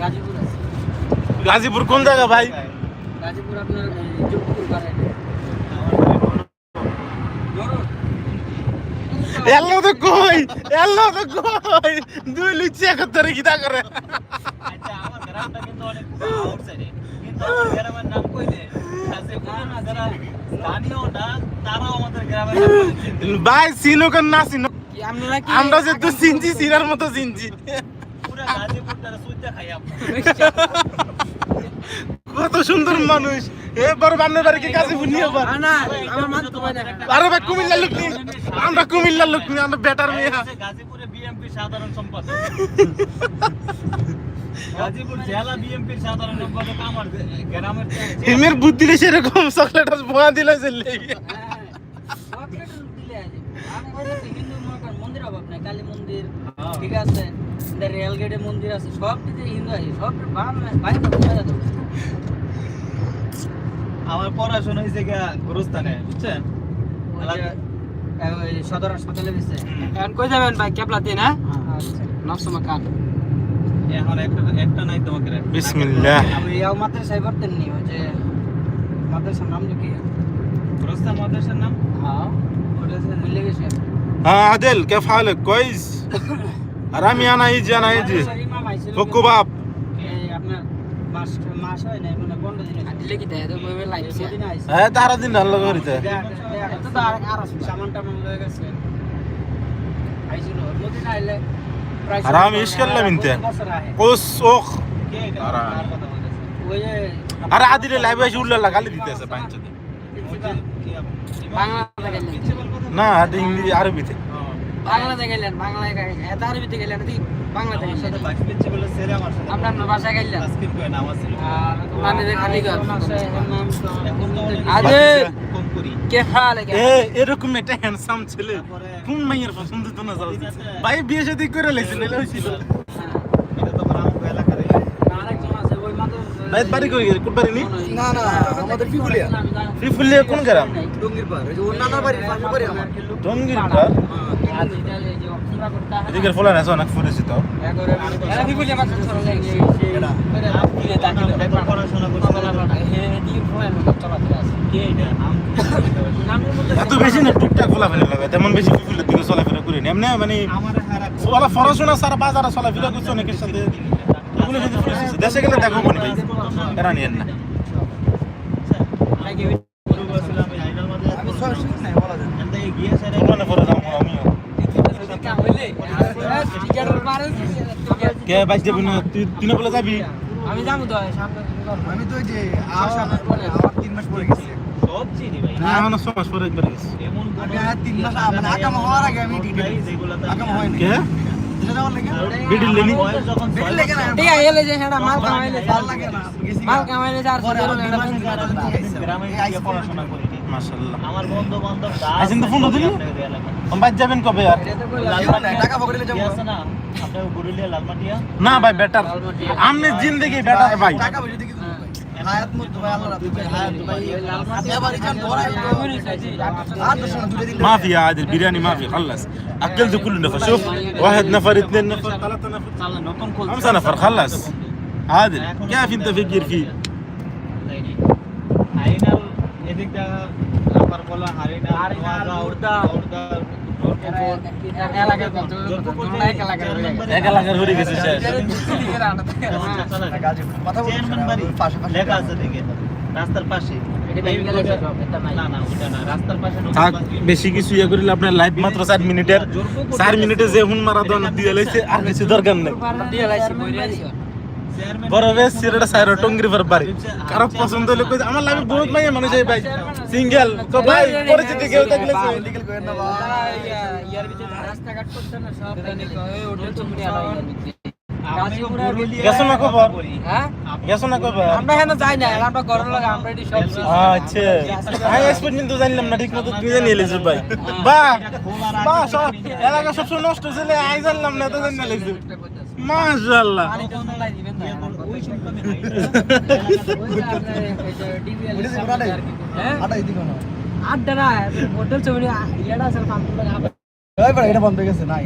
গাজীপুর আছে। গাজীপুর কোন জায়গা ভাই? গাজীপুর আপনার এল্লো তো কই? এল্লো তো কই? দুই লুচি একত্রে গীতা করে? আচ্ছা আমার গ্রামটা কিন্তু অনেক আউটসাইডে কিন্তু আমার গ্রামের নাম কইলে যারা স্থানীয় না তারাও আমাদের গ্রামের। ভাই না কি আমরা যে তো চিনছি চিনার মতো চিনছি। পুরা গাজীপুর তারা সুইতে খাই কত সুন্দর মানুষ। এবার বান্নের বাড়ি কি গাজীপুর নিয়ে আবার না, আমার মান তো আরে ভাই কুমিল্লার লোক নি আমরা কুমিল্লার লোক নি আমরা বেটার মেয়ে। গাজীপুরে বিএমপি সাধারণ সম্পাদক। হিমের বুদ্ধি সেরকম চকলেট বোয়া দিল যে লেগে চকলেট দিলে আছে আমাদের তো হিন্দু করেন মন্দির অভাব নাই কালী মন্দির ঠিক আছে রেল গেটে মন্দির আছে সব হিন্দু আছে সব বাইরে আমার পড়াশোনা হয়েছে। গুরুস্থানে বুঝছেন সদর হাসপাতালে গেছে এখন কই যাবেন ভাই? কেপলা দিন হ্যাঁ। আচ্ছা নকসমা খান এখন একটা একটা নাই তোমাকে বিসমিল্লাহ। ওই ইয়াও মাদ্রাসায় পড়তেন নি ওই যে মাদ্রাসার নাম কি? মাদ্রাসার নাম? হ্যাঁ। ওটা সে মিলে হ্যাঁ আদেল কে ফালে কইস। আর আমি আনা এই যে। এই যে আইছিল ফকু বাপ। এই আপনার মাস মাস হয় না মানে পনেরো দিন। দিলে কি দেয়? তো কইবে লাইছে হ্যাঁ তারা দিন আল্লাহ করিতে তো। আর আর সামান টামান লয়ে গেছে। আইছিল। মদিনা আইলে আমি ইশ করলাম ইনতে। কোস এটা আরা। আদিলে লাইভে এসে উল্লা গালি দিতেছে গেলেন না এটা ইংরেজি আরবিতে বাংলাতে গেলেন বাংলায় গেলেন এত আরবিতে গেলেন বাংলাতে গেলেন আমার আপনার বাসায় গেলেন মানে খালি। করি এরকম একটা হ্যান্ডসাম ছেলে কোন মাইয়ের পছন্দ তো না ভাই বিয়ে শাদী করে হইছিল ভাই বাড়ি কই গেছে কোন বাড়ি নি না না আমাদের পিপুলিয়া কোন গ্রাম ডঙ্গির পার ওই যে ওর নানা বাড়ির পাশে আমার পার হয় ফলান আছে অনেক মানে তো লাগে এটা বিলে তাকিল একবার পড়াশোনা করতে হে দি ফোন চলাতে আছে কে এটা নাম নামের মধ্যে এত বেশি না টুকটাক ফলাফেলা লাগে তেমন বেশি পিপুলের দিকে চলাফেরা করি না। এমনি মানে ওরা পড়াশোনা সারা বাজারে চলাফেরা করছে অনেকের সাথে যদি দেশে গেলে দেখো ভাই। এরা নিয়েন না। যাব কে না? তুই তিনে বলে যাবি? আমি যাব তো সামনে আমি তো ওই যে তিন মাস পরে গেছি। সব চিনি ভাই। না আমার ছ মাস পরে একবার গেছি। এমন আমি আর তিন মাস মানে আকাম হওয়ার আগে আমি আকাম হয় না কে? আমার বন্ধু বান্ধব? বাইক যাবেন কবে আর? টাকা পকেটে যাব। না? ভাই বেটার। আমনে জিন্দেগি বেটার ভাই টাকা হায়াত মুত ভাই আল্লাহ রাখবে ভাই হায়াত ভাই আপনি আবার ইজান বড়াই আর দশ না দুটো দিন ما في يا عادل بيرياني ما في خلص اكلت كل نفر شوف واحد نفر اثنين نفر ثلاثة نفر চালা নতুন খুলছে خمسة نفر خلص عادل كيف انت فكر فيه হারিনাল এদিকটা আবার বলা হারিনাল হারিনাল, নোয়াগাঁও, রাস্তার। বেশি কিছু ইয়ে করিলে আপনার লাইভ মাত্র চার মিনিটের চার মিনিটে যে হুন মারাদন দিয়ে লাইছে, আর কিছু দরকার নেই বেশ সিরেটা সাইরো টঙ্গির পর বাড়ি। কারও পছন্দ হলে কই আমার লাগে বহুত মাইয়া মানুষ এই ভাই সিঙ্গেল তো ভাই পরিচিতি কেউ থাকলে গেছো না? হ্যাঁ গেছো না কবে আমরা এখানে যাই না আমরা ঘরের লাগে আমরা এটি সব আচ্ছা। আমি আজ পর্যন্ত জানলাম না ঠিক মতো জানি এলিস ভাই। বাহ বাহ সব এলাকা সব নষ্ট ছিল আই জানলাম না তো জানি মাশাআল্লাহ। আড্ডা না হোটেল ছবি এটা বন্ধ হয়ে গেছে। না